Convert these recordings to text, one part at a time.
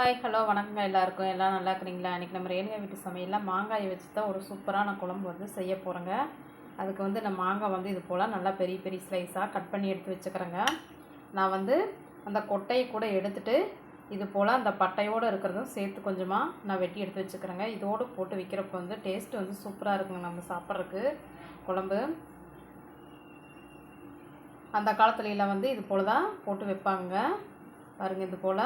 Hi hello வணக்கங்க எல்லாருக்கும். எல்லாம் நல்லா இருக்கிறீங்களா? இன்றைக்கி நம்ம ரேணுகா வீட்டு சமையலில் மாங்காயை வச்சு தான் ஒரு சூப்பரான குழம்பு வந்து செய்ய போகிறேங்க அதுக்கு வந்து நான் மாங்காய் வந்து இது போல் நல்லா பெரிய பெரிய ஸ்லைஸாக கட் பண்ணி எடுத்து வச்சுக்கிறேங்க. நான் வந்து அந்த கொட்டையை கூட எடுத்துகிட்டு இது போல் அந்த பட்டையோடு இருக்கிறதும் சேர்த்து கொஞ்சமாக நான் வெட்டி எடுத்து வச்சுக்கிறேங்க. இதோடு போட்டு விற்கிறப்ப வந்து டேஸ்ட் வந்து சூப்பராக இருக்குங்க நம்ம சாப்பிட்றதுக்கு. குழம்பு. அந்த காலத்துலலாம் வந்து இது போல் தான் போட்டு வைப்பாங்க பாருங்கள் இது போல்.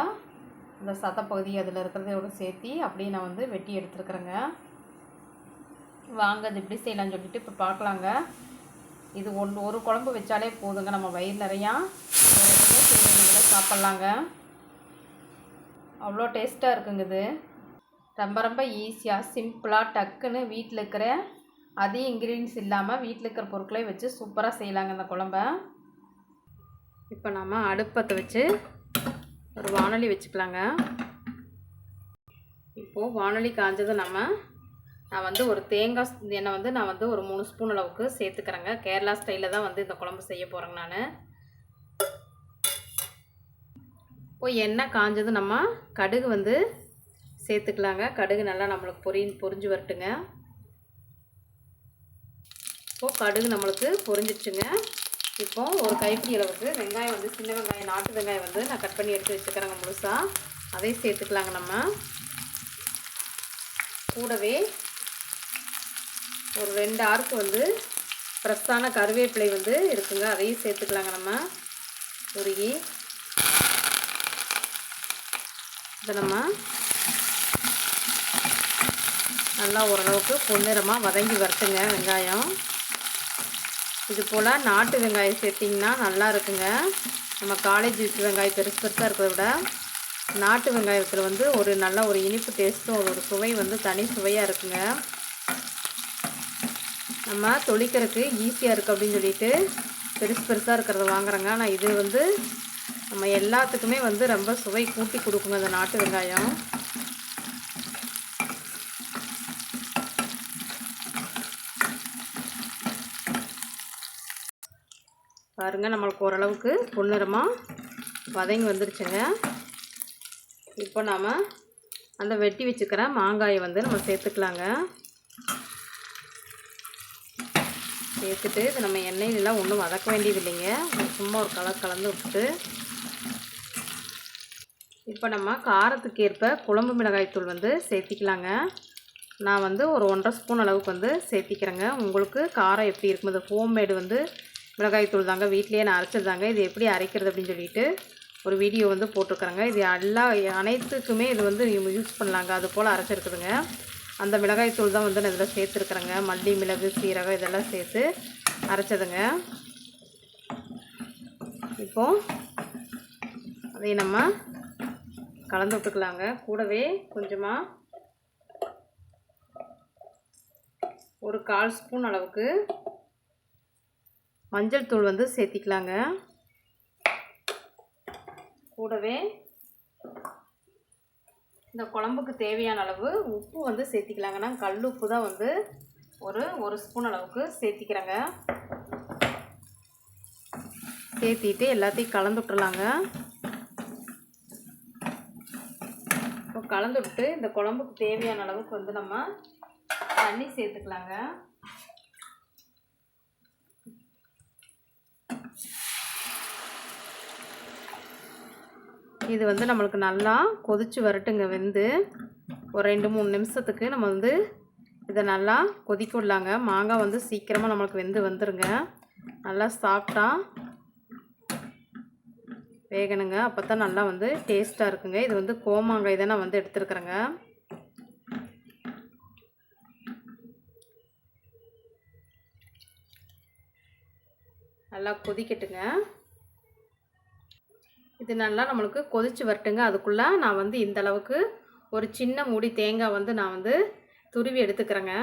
இந்த சதப்பகுதி அதில் இருக்கிறதோட சேர்த்தி அப்படியே நான் வந்து வெட்டி எடுத்துருக்குறேங்க. வாங்க அது எப்படி செய்யலாம்னு சொல்லிட்டு இப்போ பார்க்கலாங்க. இது ஒன்று ஒரு குழம்பு வச்சாலே போதுங்க. நம்ம வயிறு நிறையா. சாப்பிட்லாங்க. அவ்வளோ டேஸ்ட்டாக இருக்குங்க இது. ரொம்ப ரொம்ப ஈஸியாக சிம்பிளாக டக்குன்னு வீட்டில் இருக்கிற அதிக இன்க்ரீடியன்ஸ் இல்லாமல் வீட்டில் இருக்கிற பொருட்களே வச்சு சூப்பராக செய்யலாங்க இந்த குழம்ப. இப்போ நம்ம அடுப்பத்தை வச்சு வானொலி வச்சுக்கலாங்க. இப்போது வானொலி காஞ்சதை நம்ம நான் வந்து ஒரு தேங்காய் எண்ணெய் வந்து நான் வந்து ஒரு மூணு ஸ்பூன் அளவுக்கு சேர்த்துக்கிறேங்க. கேரளா ஸ்டைலில் தான் வந்து இந்த குழம்பு செய்ய போகிறேங்க நான். இப்போ எண்ணெய் காஞ்சது நம்ம கடுகு வந்து சேர்த்துக்கலாங்க. கடுகு நல்லா நம்மளுக்கு பொரி பொரிஞ்சு வரட்டுங்க. இப்போது கடுகு நம்மளுக்கு பொரிஞ்சிடுச்சுங்க இப்போது ஒரு கைப்பிடி அளவுக்கு வெங்காயம் வந்து சின்ன வெங்காயம் நாட்டு வெங்காயம் வந்து நான் கட் பண்ணி எடுத்து வச்சுக்கிறேங்க முழுசாக அதையும் சேர்த்துக்கலாங்க நம்ம. கூடவே ஒரு ரெண்டு ஆறுக்கு வந்து ஃப்ரெஷ்ஷான கருவேப்பிலை வந்து இருக்குங்க. அதையும் சேர்த்துக்கலாங்க நம்ம. உருகி இதை நம்ம நல்லா ஓரளவுக்கு பொன்னிறமாக வதங்கி வரட்டுங்க வெங்காயம். இது போல் நாட்டு வெங்காயம் சேர்த்திங்கன்னா நல்லா இருக்குங்க. நம்ம காலேஜ் வீட்டு வெங்காயம் பெருசு பெருசாக இருக்கிறத விட நாட்டு வெங்காயத்தில் வந்து ஒரு நல்ல ஒரு இனிப்பு டேஸ்ட்டும் ஒரு சுவை வந்து தனி சுவையாக இருக்குங்க. நம்ம தொளிக்கிறதுக்கு ஈஸியாக இருக்குது அப்படின்னு சொல்லிட்டு பெருசு பெருசாக இருக்கிறத வாங்குறோங்க. ஆனால் இது வந்து நம்ம எல்லாத்துக்குமே வந்து ரொம்ப சுவை கூட்டி கொடுக்குங்க அந்த நாட்டு வெங்காயம். பாருங்கள் நம்மளுக்கு ஓரளவுக்கு பொன்னிறமாக வதங்கி வந்துருச்சுங்க. இப்போ நாம் அந்த வெட்டி வச்சுக்கிற மாங்காயை வந்து நம்ம சேர்த்துக்கலாங்க. சேர்த்துட்டு இது நம்ம எண்ணெயிலலாம் ஒன்றும் வதக்க வேண்டியது இல்லைங்க சும்மா ஒரு கலர் கலந்து விட்டுட்டு. இப்போ நம்ம காரத்துக்கு ஏற்ப குழம்பு மிளகாய்த்தூள் வந்து சேர்த்திக்கலாங்க. நான் வந்து ஒரு ஒன்றரை ஸ்பூன் அளவுக்கு வந்து சேர்த்திக்கிறேங்க. உங்களுக்கு காரம் எப்படி இருக்கும் இந்த ஹோம்மேடு வந்து மிளகாய்த்தூள் தாங்க வீட்லேயே நான் அரைச்சிருந்தாங்க இது எப்படி அரைக்கிறது அப்படின்னு சொல்லிட்டு ஒரு வீடியோ வந்து போட்டிருக்குறேங்க. இது எல்லா அனைத்துக்குமே இது வந்து யூஸ் பண்ணலாங்க. அது போல் அரைச்சிருக்குதுங்க அந்த மிளகாய்த்தூள் தான் வந்து நான் இதில் சேர்த்துருக்குறேங்க. மல்லி மிளகு சீரகம் இதெல்லாம் சேர்த்து அரைச்சதுங்க. இப்போது அதையும் நம்ம கலந்து விட்டுக்கலாங்க. கூடவே கொஞ்சமாக ஒரு கால் ஸ்பூன் அளவுக்கு மஞ்சள் தூள் வந்து சேர்த்திக்கலாங்க. கூடவே இந்த குழம்புக்கு தேவையான அளவு உப்பு வந்து சேர்த்திக்கலாங்க. நான் கல் உப்பு தான் வந்து ஒரு ஒரு ஸ்பூன் அளவுக்கு சேர்த்திக்கிறேங்க. சேர்த்திட்டு எல்லாத்தையும் கலந்து விட்டுறலாங்க. இப்போ கலந்து விட்டு இந்த குழம்புக்கு தேவையான அளவுக்கு வந்து நம்ம தண்ணி சேர்த்துக்கலாங்க. இது வந்து நம்மளுக்கு நல்லா கொதிச்சு வரட்டுங்க வெந்து. ஒரு ரெண்டு மூணு நிமிஷத்துக்கு நம்ம வந்து இதை நல்லா கொதிக்க விடலாங்க. மாங்காய் வந்து சீக்கிரமாக நம்மளுக்கு வெந்து வந்துருங்க. நல்லா சாஃப்டாக வேகணுங்க. அப்போ தான் நல்லா வந்து டேஸ்ட்டாக இருக்குங்க. இது வந்து கோமாங்காய் தான் நான் வந்து எடுத்துருக்குறேங்க. நல்லா கொதிக்கட்டுங்க. இது நல்லா நம்மளுக்கு கொதிச்சு வரட்டுங்க. அதுக்குள்ளே நான் வந்து இந்த அளவுக்கு ஒரு சின்ன மூடி தேங்காய் வந்து நான் வந்து துருவி எடுத்துக்கிறேங்க.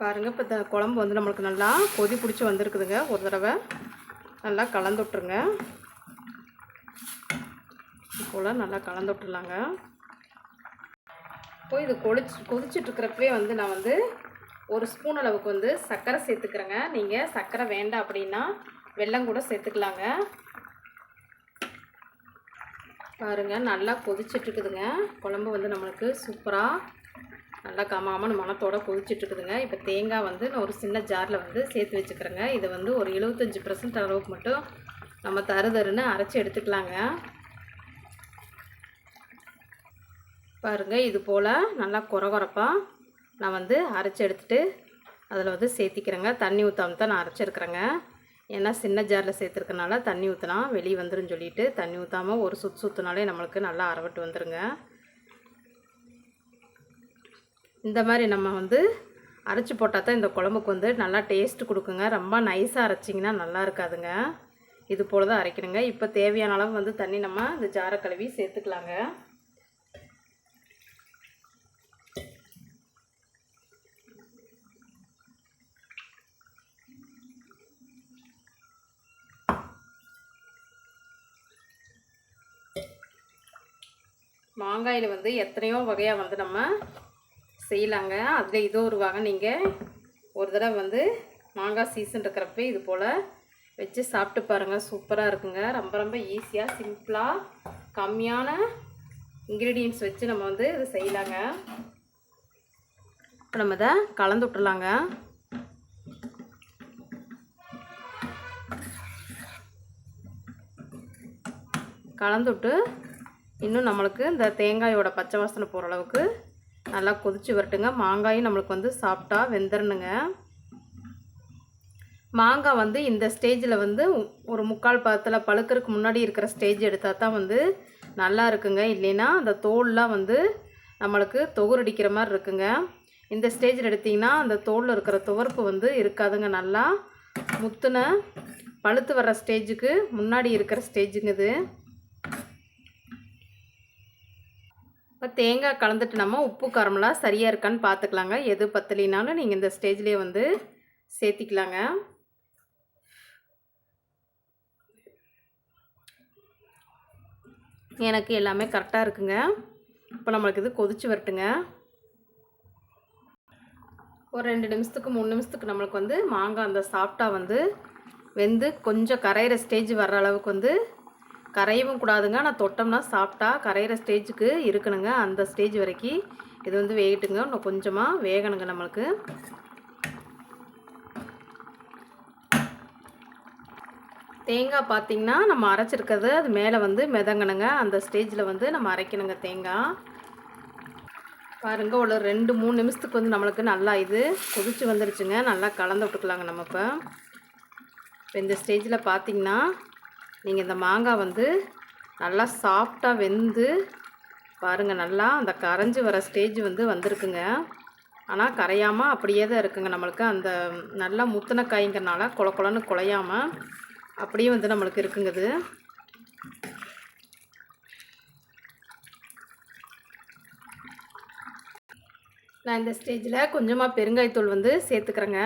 பாருங்கள் இப்போ இந்த குழம்பு வந்து நம்மளுக்கு நல்லா கொதி பிடிச்சி வந்திருக்குதுங்க. ஒரு தடவை நல்லா கலந்து விட்ருங்க போல் நல்லா கலந்து விட்டுலாங்க இப்போ இது கொதிச்சு கொதிச்சிட்ருக்கிறப்பவே வந்து நான் வந்து ஒரு ஸ்பூன் அளவுக்கு வந்து சர்க்கரை சேர்த்துக்கிறேங்க. நீங்கள் சர்க்கரை வேண்டாம் அப்படின்னா வெல்லம் கூட சேர்த்துக்கலாங்க. பாருங்கள் நல்லா கொதிச்சிட்ருக்குதுங்க. குழம்பு வந்து நம்மளுக்கு சூப்பராக நல்லா கமாமனு மணத்தோட கொதிச்சிட்ருக்குதுங்க. இப்போ தேங்காய் வந்து நான் ஒரு சின்ன ஜாரில் வந்து சேர்த்து வச்சுக்கிறேங்க. இதை வந்து ஒரு எழுபத்தஞ்சி பர்சன்ட் அளவுக்கு மட்டும் நம்ம தருதருன்னு அரைச்சி எடுத்துக்கலாங்க. பாருங்கள் இது போல் நல்லா குறகுறப்பாக நான் வந்து அரைச்சி எடுத்துகிட்டு அதில் வந்து சேர்த்திக்கிறேங்க. தண்ணி ஊற்றாமல் தான் நான் அரைச்சிருக்கிறேங்க ஏன்னா சின்ன ஜாரில் சேர்த்துருக்கனால தண்ணி ஊற்றினா வெளியே வந்துடும் சொல்லிட்டு தண்ணி ஊற்றாமல் ஒரு சுற்று சுற்றினாலே நம்மளுக்கு நல்லா அரவட்டு வந்துடுங்க இந்த மாதிரி நம்ம வந்து அரைச்சி போட்டால் தான் இந்த குழம்புக்கு வந்து நல்லா டேஸ்ட் கொடுக்குங்க. ரொம்ப நைஸாக அரைச்சிங்கன்னா நல்லா இருக்காதுங்க. இது போல் தான் அரைக்கணுங்க. இப்போ தேவையான அளவு வந்து தண்ணி நம்ம இந்த ஜாரை கழுவி சேர்த்துக்கலாங்க. மாங்காயில் வந்து எத்தனையோ வகையாக வந்து நம்ம செய்யலாங்க. அதில் இதோ ஒரு வகை. நீங்கள் ஒரு தடவை வந்து மாங்காய் சீசன் இருக்கிறப்ப இது போல் வச்சு சாப்பிட்டு பாருங்கள் சூப்பராக இருக்குங்க. ரொம்ப ரொம்ப ஈஸியாக சிம்பிளாக கம்மியான இன்க்ரீடியன்ஸ் வச்சு நம்ம வந்து இது செய்யலாங்க. இப்போ நம்ம இதை கலந்து விட்டுலாங்க கலந்துட்டு இன்னும் நம்மளுக்கு இந்த தேங்காயோட பச்சை வாசனை போகிற அளவுக்கு நல்லா கொதிச்சு வரட்டுங்க. மாங்காயும் நம்மளுக்கு வந்து சாப்பிட்டா வெந்துடணுங்க மாங்காய் வந்து இந்த ஸ்டேஜில் வந்து ஒரு முக்கால் பதத்தில் பழுக்கிறதுக்கு முன்னாடி இருக்கிற ஸ்டேஜ் எடுத்தால் தான் வந்து நல்லா இருக்குங்க. இல்லைன்னா அந்த தோல்லாம் வந்து நம்மளுக்கு தொகுரடிக்கிற மாதிரி இருக்குங்க. இந்த ஸ்டேஜில் எடுத்திங்கன்னா அந்த தோலில் இருக்கிற துவர்ப்பு வந்து இருக்காதுங்க. நல்லா முத்துன பழுத்து வர்ற ஸ்டேஜுக்கு முன்னாடி இருக்கிற ஸ்டேஜுங்க இது. இப்போ தேங்காய் கலந்துட்டு நம்ம உப்பு காரமெல்லாம் சரியாக இருக்கான்னு பார்த்துக்கலாங்க எது பத்தலினாலும் நீங்கள் இந்த ஸ்டேஜ்லேயே வந்து சேர்த்திக்கலாங்க. எனக்கு எல்லாமே கரெக்டாக இருக்குங்க. இப்போ நம்மளுக்கு இது கொதிச்சு வரட்டுங்க. ஒரு ரெண்டு நிமிஷத்துக்கு மூணு நிமிஷத்துக்கு நம்மளுக்கு வந்து மாங்காய் அந்த சாஃப்டாக வந்து வெந்து கொஞ்சம் கரையிற ஸ்டேஜ் வர்ற அளவுக்கு வந்து கரையவும் கூடாதுங்க. ஆனால் தொட்டோம்னா சாப்பிட்டா கரையிற ஸ்டேஜுக்கு இருக்கணுங்க. அந்த ஸ்டேஜ் வரைக்கும் இது வந்து வேகட்டுங்க. இன்னும் கொஞ்சமாக வேகணுங்க நம்மளுக்கு. தேங்காய் பார்த்திங்கன்னா நம்ம அரைச்சிருக்கிறது அது மேலே வந்து மிதங்கணுங்க. அந்த ஸ்டேஜில் வந்து நம்ம அரைக்கணுங்க தேங்காய். பாருங்கள் ஒரு ரெண்டு மூணு நிமிஷத்துக்கு வந்து நம்மளுக்கு நல்லா இது கொதிச்சு வந்துருச்சுங்க. நல்லா கலந்து விட்டுக்கலாங்க நம்ம இப்போ. இப்போ இந்த ஸ்டேஜில் பார்த்திங்கன்னா நீங்கள் இந்த மாங்காய் வந்து நல்லா சாஃப்டாக வெந்து பாருங்கள் நல்லா அந்த கரைஞ்சி வர ஸ்டேஜ் வந்து வந்திருக்குங்க. ஆனால் கரையாமல் அப்படியே தான் இருக்குங்க. நம்மளுக்கு அந்த நல்லா முத்தின காய்ங்கிறனால குள குளன்னு குலையாமல் அப்படியே வந்து நம்மளுக்கு இருக்குங்க இது. நான் இந்த ஸ்டேஜில் கொஞ்சமாக பெருங்காயத்தூள் வந்து சேர்த்துக்கிறேங்க.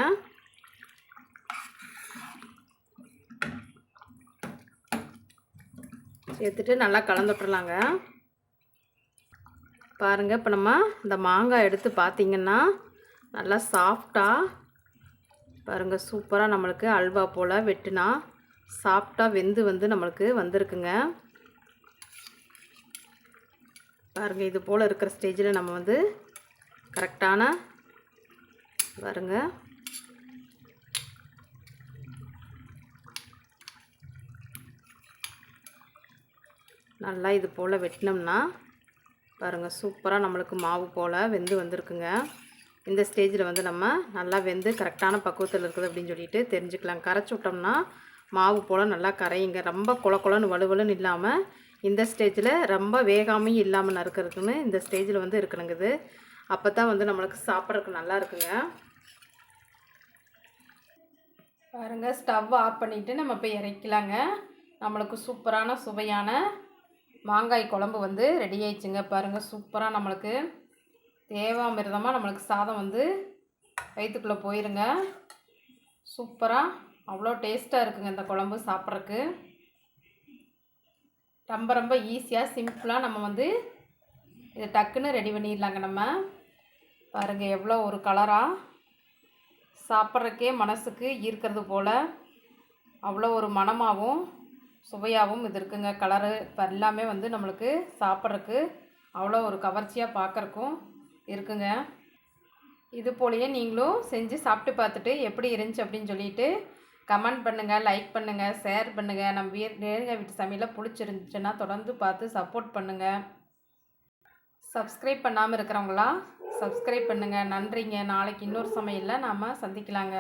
சேர்த்துட்டு நல்லா கலந்து விட்டுறலாங்க. பாருங்கள் இப்போ நம்ம இந்த மாங்காய் எடுத்து பார்த்திங்கன்னா நல்லா சாஃப்டாக பாருங்கள் சூப்பராக நம்மளுக்கு அல்வா போல் வெட்டினா சாஃப்டாக வெந்து வந்து நம்மளுக்கு வந்திருக்குங்க. பாருங்கள் இது போல் இருக்கிற ஸ்டேஜில் நம்ம வந்து கரெக்டான பாருங்கள் நல்லா இது போல் வெட்டினோம்னா பாருங்கள் சூப்பராக நம்மளுக்கு மாவு போல் வெந்து வந்திருக்குங்க. இந்த ஸ்டேஜில் வந்து நம்ம நல்லா வெந்து கரெக்டான பக்குவத்தில் இருக்குது அப்படின்னு சொல்லிட்டு தெரிஞ்சுக்கலாம். கரைச்சி விட்டோம்னா மாவு போல் நல்லா கரையுங்க. ரொம்ப குள குளன்னு வலுவலுன்னு இல்லாமல் இந்த ஸ்டேஜில் ரொம்ப வேகாமையும் இல்லாமல் நறுக்கிறதுக்குன்னு இந்த ஸ்டேஜில் வந்து இருக்கணுங்குது அப்போ தான் வந்து நம்மளுக்கு சாப்பிட்றதுக்கு நல்லா இருக்குங்க. பாருங்கள் ஸ்டவ் ஆஃப் பண்ணிவிட்டு நம்ம போய் இறக்கலாங்க. நம்மளுக்கு சூப்பரான சுவையான மாங்காய் குழம்பு வந்து ரெடி ஆயிடுச்சுங்க. பாருங்கள் சூப்பராக நம்மளுக்கு. தேவாமிர்தமாக நம்மளுக்கு சாதம் வந்து வயிற்றுக்குள்ளே போயிருங்க. சூப்பராக அவ்வளோ டேஸ்ட்டாக இருக்குங்க இந்த குழம்பு சாப்பிட்றக்கு ரொம்ப ரொம்ப ஈஸியாக சிம்பிளாக நம்ம வந்து இதை டக்குன்னு ரெடி பண்ணிடலாங்க நம்ம. பாருங்கள் எவ்வளோ ஒரு கலராக சாப்பிட்றக்கே மனசுக்கு ஈர்க்கிறது போல். அவ்வளோ ஒரு மனமாகவும் சுவையாகவும் இது இருக்குங்க. கலரு இப்போ எல்லாமே வந்து நம்மளுக்கு சாப்பிட்றதுக்கு அவ்வளோ ஒரு கவர்ச்சியாக பார்க்குறக்கும் இருக்குங்க. இது போலயே நீங்களும் செஞ்சு சாப்பிட்டு பார்த்துட்டு எப்படி இருந்துச்சு அப்படின்னு சொல்லிட்டு கமெண்ட் பண்ணுங்கள் லைக் பண்ணுங்கள் ஷேர் பண்ணுங்கள் நம்ம வீ நேருங்க வீட்டு சமையல பிடிச்சிருந்துச்சுன்னா தொடர்ந்து பார்த்து சப்போர்ட் பண்ணுங்கள் சப்ஸ்கிரைப் பண்ணாமல் இருக்கிறவங்களா சப்ஸ்கிரைப் பண்ணுங்கள் நன்றிங்க. நாளைக்கு இன்னொரு சமையலில் நாம் சந்திக்கலாங்க.